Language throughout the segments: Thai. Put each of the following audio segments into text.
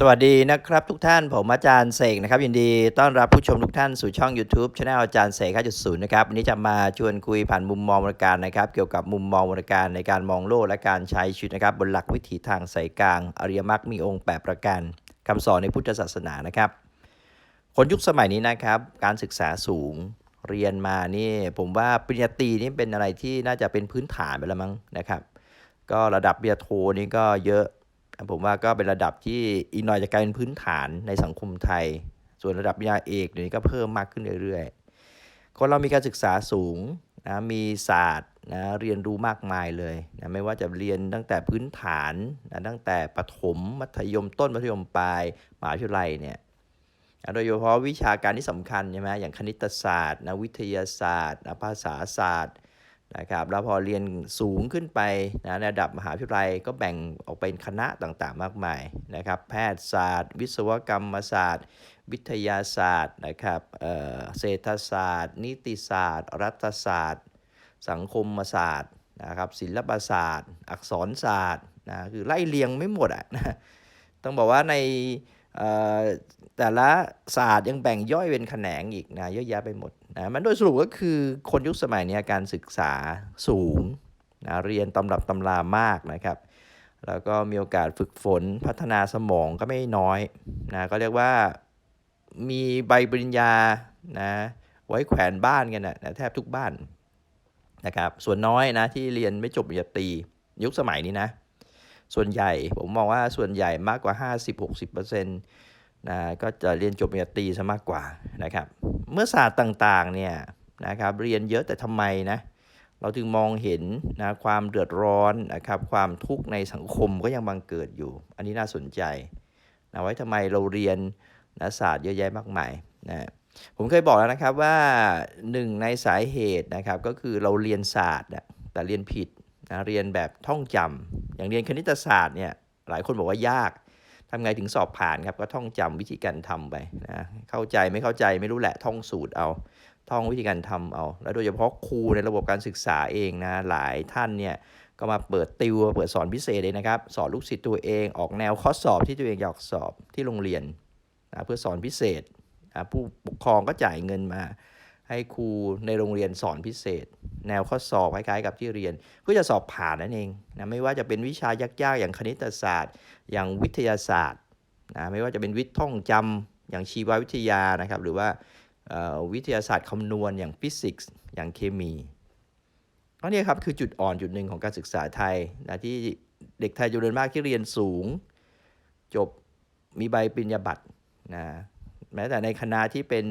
สวัสดีนะครับทุกท่านผมอาจารย์เสกนะครับยินดีต้อนรับผู้ชมทุกท่านสู่ช่อง YouTube Channel อาจารย์เสก5.0นะครับวันนี้จะมาชวนคุยผ่านมุมมองวรรณการนะครับเกี่ยวกับมุมมองวรรณการในการมองโลกและการใช้ชีวิตนะครับบนหลักวิถีทางสายกลางอริยมรรคมีองค์ 8 ประการคำสอนในพุทธศาสนานะครับ คนยุคสมัยนี้นะครับการศึกษาสูงเรียนมานี่ผมว่าปริญญาตรีนี่เป็นอะไรที่น่าจะเป็นพื้นฐานไปแล้วมั้งนะครับก็ระดับปริญญาโทนี่ก็เยอะ ผมว่าก็เป็นระดับที่อีกหน่อยจะกลายเป็นพื้นฐานในสังคมไทย ส่วนระดับปริญญาเอกเดี๋ยวนี้ก็เพิ่มมากขึ้นเรื่อยๆคนเรามีการศึกษาสูงนะมีศาสตร์นะเรียนรู้มากมายเลยนะไม่ว่าจะเรียนตั้งแต่พื้นฐานนะตั้งแต่ประถมมัธยมต้นมัธยมปลายมหาวิทยาลัยเนี่ยโดยเฉพาะวิชาการที่สำคัญใช่ไหมอย่างคณิตศาสตร์นะวิทยาศาสตร์นะภาษาศาสตร์ นะครับแล้วพอเรียนสูงขึ้นไปนะในระดับมหาวิทยาลัยก็แบ่งออกเป็นคณะต่างๆ มากมายนะครับ แพทยศาสตร์ วิศวกรรมศาสตร์ วิทยาศาสตร์นะครับเอ่อเศรษฐศาสตร์ นิติศาสตร์ รัฐศาสตร์ สังคมศาสตร์นะครับศิลปศาสตร์ อักษรศาสตร์นะคือไล่เรียงไม่หมดอะนะต้องบอกว่าใน แต่ละศาสตร์ยังแบ่งย่อยเป็นแขนงอีกนะเยอะแยะไปหมดนะมันโดยสรุปก็คือคนยุคสมัยนี้การศึกษาสูงนะเรียนตำรับตำรามากนะครับ แล้วก็มีโอกาสฝึกฝนพัฒนาสมองก็ไม่น้อยนะก็เรียกว่ามีใบปริญญานะไว้แขวนบ้านกันนะนะแทบทุกบ้านนะครับส่วนน้อยนะที่เรียนไม่จบปริญญาตรียุคสมัยนี้นะ ส่วนใหญ่ผมมองว่าส่วนใหญ่มากกว่า 50-60%นะก็จะเรียนจบปริญญาตรีซะมากกว่านะครับ เมื่อศาสตร์ต่างๆเนี่ยนะครับเรียนเยอะแต่ทำไมนะเราจึงมองเห็นนะความเดือดร้อนนะครับความทุกข์ในสังคมก็ยังบังเกิดอยู่ อันนี้น่าสนใจนะไว้ทำไมเราเรียนนะศาสตร์เยอะแยะมากมายนะผมเคยบอกแล้วนะครับว่าหนึ่งในสาเหตุนะครับก็คือเราเรียนศาสตร์แต่เรียนผิดนะเรียนแบบท่องจำ อย่างเรียนคณิตศาสตร์เนี่ยหลายคนบอกว่ายากทำไงถึงสอบผ่านครับก็ท่องจำวิธีการทำไปนะเข้าใจไม่เข้าใจไม่รู้แหละท่องสูตรเอา ท่องวิธีการทำเอา แล้วโดยเฉพาะครูในระบบการศึกษาเองนะหลายท่านเนี่ยก็มาเปิดติวเปิดสอนพิเศษเลยนะครับ สอนลูกศิษย์ตัวเองออกแนวข้อสอบที่ตัวเองอยากสอบที่โรงเรียนนะเพื่อสอนพิเศษนะผู้ปกครองก็จ่ายเงินมา ให้ครูในโรงเรียนสอนพิเศษ แนวข้อสอบคล้ายๆกับที่เรียนเพื่อจะสอบผ่านนั่นเองนะไม่ว่าจะเป็นวิชายากๆ อย่างคณิตศาสตร์ อย่างวิทยาศาสตร์นะไม่ว่าจะเป็นวิทย์ท่องจำอย่างชีววิทยานะครับหรือว่าวิทยาศาสตร์คำนวณอย่างฟิสิกส์อย่างเคมีอันนี้ครับคือจุดอ่อนจุดหนึ่งของการศึกษาไทยนะที่เด็กไทยจำนวนมากที่เรียนสูง จบมีใบปริญญาบัตรนะแม้แต่ในคณะที่เป็น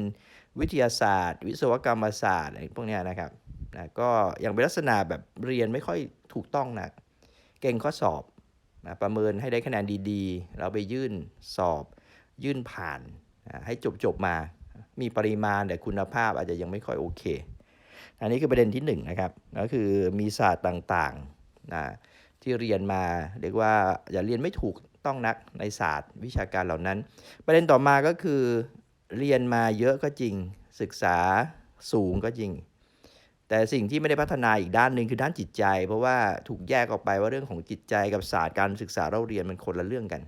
วิทยาศาสตร์ วิศวกรรมศาสตร์อะไรพวกนี้นะครับนะก็ยังเป็นลักษณะแบบเรียนไม่ค่อยถูกต้องนะเก่งข้อสอบนะประเมินให้ได้คะแนนดีๆ เราไปยื่นสอบ ยื่นผ่านนะให้จบๆมา มีปริมาณแต่คุณภาพอาจจะยังไม่ค่อยโอเค อันนี้คือประเด็นที่หนึ่งนะครับก็คือมีศาสตร์ต่างๆนะที่เรียนมาเรียกว่าอย่าเรียนไม่ถูกต้องนักในศาสตร์วิชาการเหล่านั้น ประเด็นต่อมาก็คือ เรียนมาเยอะก็จริง ศึกษาสูงก็จริง แต่สิ่งที่ไม่ได้พัฒนาอีกด้านหนึ่งคือด้านจิตใจ เพราะว่าถูกแยกออกไปว่าเรื่องของจิตใจกับศาสตร์การศึกษาเราเรียนมันคนละเรื่องกัน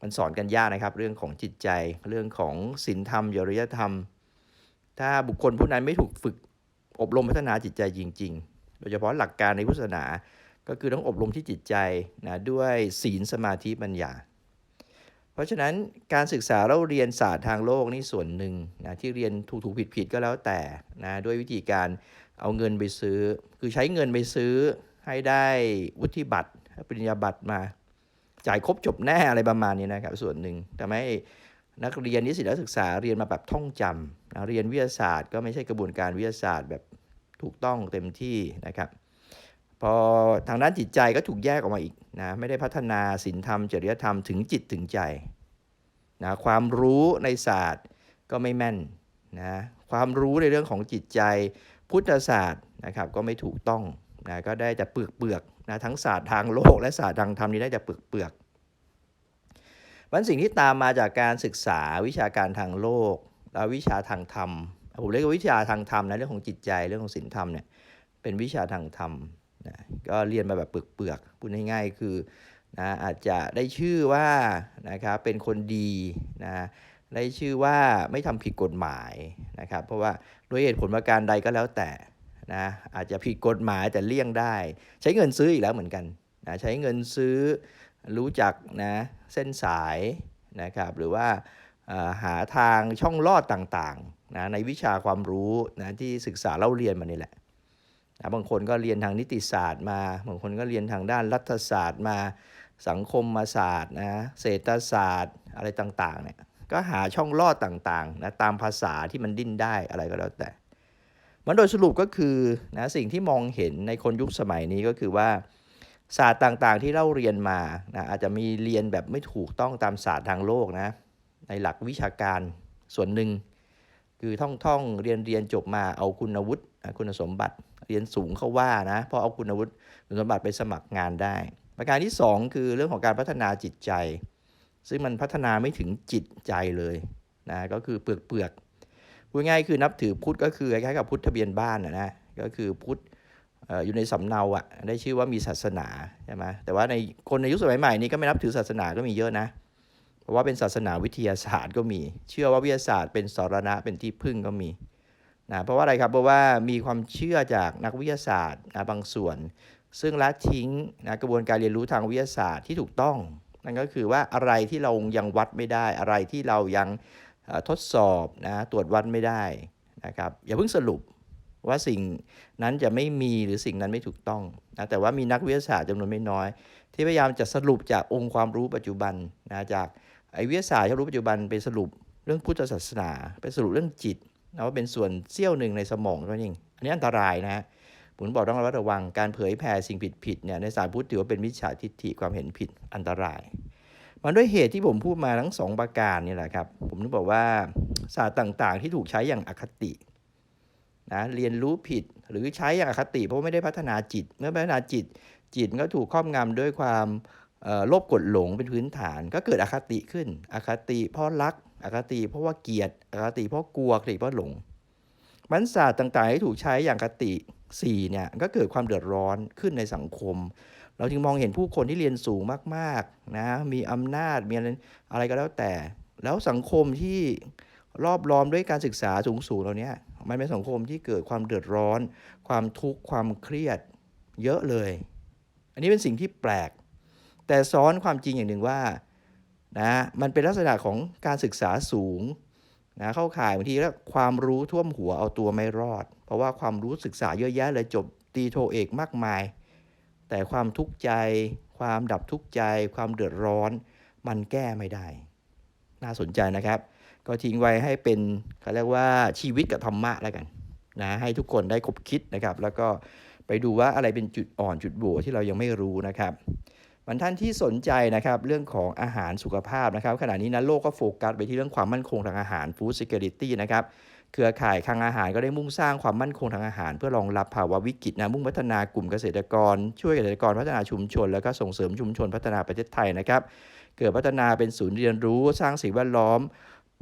มันสอนกันยากนะครับ เรื่องของจิตใจ เรื่องของศีลธรรมจริยธรรม ถ้าบุคคลผู้นั้นไม่ถูกฝึกอบรมพัฒนาจิตใจจริง ๆ โดยเฉพาะหลักการในพุทธศาสนาก็คือต้องอบรมที่จิตใจนะด้วยศีลสมาธิปัญญา เพราะฉะนั้นการศึกษาเราเรียนศาสตร์ทางโลกนี่ส่วนหนึ่งนะที่เรียนถูกถูกผิดผิดก็แล้วแต่นะด้วยวิธีการเอาเงินไปซื้อ คือใช้เงินไปซื้อให้ได้วุฒิบัตรปริญญาบัตรมา จ่ายครบจบแน่อะไรประมาณนี้นะครับ ส่วนหนึ่งทำให้นักเรียนนิสิตนักศึกษาเรียนมาแบบท่องจำนะเรียนวิทยาศาสตร์ ก็ไม่ใช่กระบวนการวิทยาศาสตร์แบบถูกต้องเต็มที่นะครับ พอทางด้านจิตใจก็ถูกแยกออกมาอีกนะไม่ได้พัฒนาศีลธรรม จริยธรรมถึงจิตถึงใจนะความรู้ในศาสตร์ก็ไม่แม่นนะความรู้ในเรื่องของจิตใจ พุทธศาสตร์นะครับก็ไม่ถูกต้องนะก็ได้แต่เปลือกเปลือกนะทั้งศาสตร์ทางโลก และศาสตร์ทางธรรมนี่ได้แต่เปลือกเปลือกมันสิ่งที่ตามมาจากการศึกษาวิชาการทางโลก และวิชาทางธรรมผมเรียกว่าวิชาทางธรรมนะเรื่องของจิตใจเรื่องของศีลธรรมเนี่ยเป็นวิชาทางธรรม นะก็เรียนมาแบบเปลือกๆพูดง่ายๆคือนะอาจจะได้ชื่อว่านะครับเป็นคนดีนะได้ชื่อว่าไม่ทำผิดกฎหมายนะครับ เพราะว่าด้วยเหตุผลประการใดก็แล้วแต่นะอาจจะผิดกฎหมายแต่เลี่ยงได้ ใช้เงินซื้ออีกแล้วเหมือนกันนะใช้เงินซื้อรู้จักนะเส้นสายนะครับหรือว่าหาทางช่องลอดต่างๆนะในวิชาความรู้นะที่ศึกษาเล่าเรียนมานี่แหละ นะบางคนก็เรียนทางนิติศาสตร์มาบางคนก็เรียนทางด้านรัฐศาสตร์มาสังคมมาศาสตร์นะเศรษฐศาสตร์อะไรต่างๆเนี่ยก็หาช่องลอดต่างๆนะตามภาษาที่มันดิ้นได้อะไรก็แล้วแต่ มันโดยสรุปก็คือนะสิ่งที่มองเห็นในคนยุคสมัยนี้ก็คือว่า ศาสตร์ต่างๆที่เราเรียนมานะอาจจะมีเรียนแบบไม่ถูกต้องตามศาสตร์ทางโลกนะในหลักวิชาการส่วนหนึ่ง คือท่องๆเรียนเรียนจบมาเอาคุณวุฒิคุณสมบัติ เรียนสูงเขาว่านะพราะเอาคุณวุฒิคุณสมบัติไปสมัครงานได้ ประการที่ 2 คือเรื่องของการพัฒนาจิตใจ ซึ่งมันพัฒนาไม่ถึงจิตใจเลยนะก็คือเปลือกเปลือกๆพูดง่ายๆคือนับถือพุทธก็คือคล้ายๆกับพุทธทะเบียนบ้านนะนะก็คือพุทธอยู่ในสำเนาอะได้ชื่อว่ามีศาสนาใช่ไหมแต่ว่าในคนในยุคสมัยใหม่นี้ก็ไม่นับถือศาสนาก็มีเยอะนะเพราะว่าเป็นศาสนาวิทยาศาสตร์ก็มี เชื่อว่าวิทยาศาสตร์เป็นสรณะเป็นที่พึ่งก็มี นะเพราะว่าอะไรครับเพราะว่ามีความเชื่อจากนักวิทยาศาสตร์นะบางส่วน ซึ่งละทิ้งนะกระบวนการเรียนรู้ทางวิทยาศาสตร์ที่ถูกต้อง นั่นก็คือว่าอะไรที่เรายังวัดไม่ได้ อะไรที่เรายังทดสอบนะตรวจวัดไม่ได้นะครับอย่าเพิ่งสรุปว่าสิ่งนั้นจะไม่มีหรือสิ่งนั้นไม่ถูกต้องนะแต่ว่ามีนักวิทยาศาสตร์จำนวนไม่น้อย ที่พยายามจะสรุปจากองค์ความรู้ปัจจุบันนะจากไอวิทยาศาสตร์ที่รู้ปัจจุบันไปสรุปเรื่องพุทธศาสนา ไปสรุปเรื่องจิต นะว่าเป็นส่วนเสี้ยวหนึ่งในสมองเท่านั้นเองอันนี้อันตรายนะฮะผมบอกต้องระมัดระวังการเผยแผ่สิ่งผิดๆเนี่ยในสายพุทธถือว่าเป็นมิจฉาทิฏฐิความเห็นผิดอันตราย มันด้วยเหตุที่ผมพูดมาทั้งสองประการนี่แหละครับ ผมถึงบอกว่าศาสตร์ต่างๆ ที่ถูกใช้อย่างอคตินะเรียนรู้ผิดหรือใช้อย่างอคติ เพราะไม่ได้พัฒนาจิต เมื่อพัฒนาจิต จิตก็ถูกครอบงำด้วยความโลภกดหลงเป็นพื้นฐาน ก็เกิดอคติขึ้น อคติเพราะรัก อคติเพราะว่าเกลียดอคติเพราะกลัวอคติเพราะหลงมันศาสตร์ต่างๆที่ถูกใช้อย่างคติสี่เนี่ยก็เกิดความเดือดร้อนขึ้นในสังคม เราจึงมองเห็นผู้คนที่เรียนสูงมากๆนะมีอำนาจมีอะไรอะไรก็แล้วแต่ แล้วสังคมที่รอบล้อมด้วยการศึกษาสูงๆเหล่านี้มันเป็นสังคมที่เกิดความเดือดร้อน ความทุกข์ความเครียดเยอะเลย อันนี้เป็นสิ่งที่แปลก แต่ซ้อนความจริงอย่างหนึ่งว่า นะมันเป็นลักษณะของการศึกษาสูงนะเข้าข่ายบางทีแล้วความรู้ท่วมหัวเอาตัวไม่รอด เพราะว่าความรู้ศึกษาเยอะแยะเลยจบตีโทเอกมากมาย แต่ความทุกข์ใจ ความดับทุกข์ใจ ความเดือดร้อน มันแก้ไม่ได้ น่าสนใจนะครับ ก็ทิ้งไว้ให้เป็นเขาเรียกว่าชีวิตกับธรรมะแล้วกันนะให้ทุกคนได้คบคิดนะครับ แล้วก็ไปดูว่าอะไรเป็นจุดอ่อนจุดโหว่ที่เรายังไม่รู้นะครับ มันท่านที่สนใจนะครับเรื่องของอาหารสุขภาพนะครับขณะนี้นะโลกก็โฟกัสไปที่เรื่องความมั่นคงทางอาหาร Food Security นะครับเครือข่ายคลังอาหารก็ได้มุ่งสร้างความมั่นคงทางอาหาร เพื่อรองรับภาวะวิกฤตนะมุ่งพัฒนากลุ่มเกษตรกร ช่วยเกษตรกรพัฒนาชุมชน แล้วก็ส่งเสริมชุมชนพัฒนาประเทศไทยนะครับเกิดพัฒนาเป็นศูนย์เรียนรู้ สร้างสิ่งแวดล้อม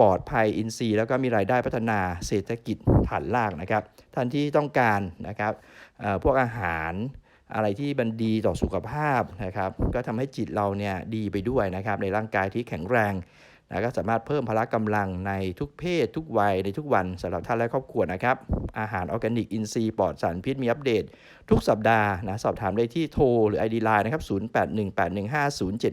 ปลอดภัยอินทรีย์ แล้วก็มีรายได้พัฒนาเศรษฐกิจฐานล่างนะครับท่านที่ต้องการนะครับพวกอาหาร อะไรที่มันดีต่อสุขภาพนะครับ ก็ทำให้จิตเราเนี่ยดีไปด้วยนะครับ ในร่างกายที่แข็งแรงนะก็สามารถเพิ่มพละกำลังในทุกเพศ ทุกวัยในทุกวันสำหรับท่านและครอบครัวนะครับ อาหารออร์แกนิกอินทรีย์ปลอดสารพิษมีอัปเดต ทุกสัปดาห์นะสอบถามได้ที่โทรหรือ ID Line นะครับ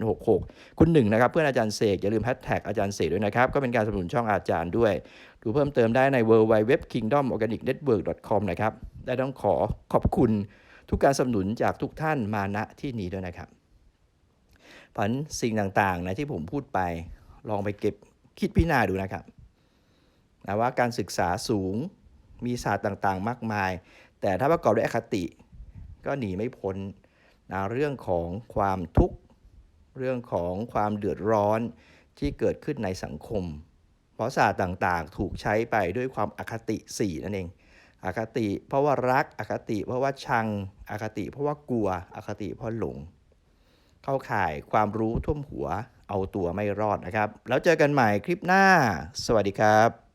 0818150766 คุณหนึ่งนะครับเพื่อนอาจารย์เสกอย่าลืมแฮชแท็กอาจารย์เสกด้วยนะครับ ก็เป็นการสนับสนุนช่องอาจารย์ด้วย ดูเพิ่มเติมได้ใน w w w k i n g d o m o r g a n i c n e t w o r k c o m นะครับได้ต้องขอขอบคุณ ทุกการสนับสนุนจากทุกท่านมาณที่นี้ด้วยนะครับผันสิ่งต่างๆนะที่ผมพูดไปลองไปเก็บคิดพิจารณาดูนะครับนะว่าการศึกษาสูงมีศาสตร์ต่างๆ มากมาย แต่ถ้าประกอบด้วยอคติ ก็หนีไม่พ้นนะเรื่องของความทุกข์เรื่องของความเดือดร้อนที่เกิดขึ้นในสังคม เพราะศาสตร์ต่างๆ ถูกใช้ไปด้วยความอคติ 4 นั่นเอง อคติ เพราะว่ารักอคติ เพราะว่าชังอคติ เพราะว่ากลัวอคติเพราะหลง เข้าข่ายความรู้ท่วมหัวเอาตัวไม่รอดนะครับ แล้วเจอกันใหม่คลิปหน้า สวัสดีครับ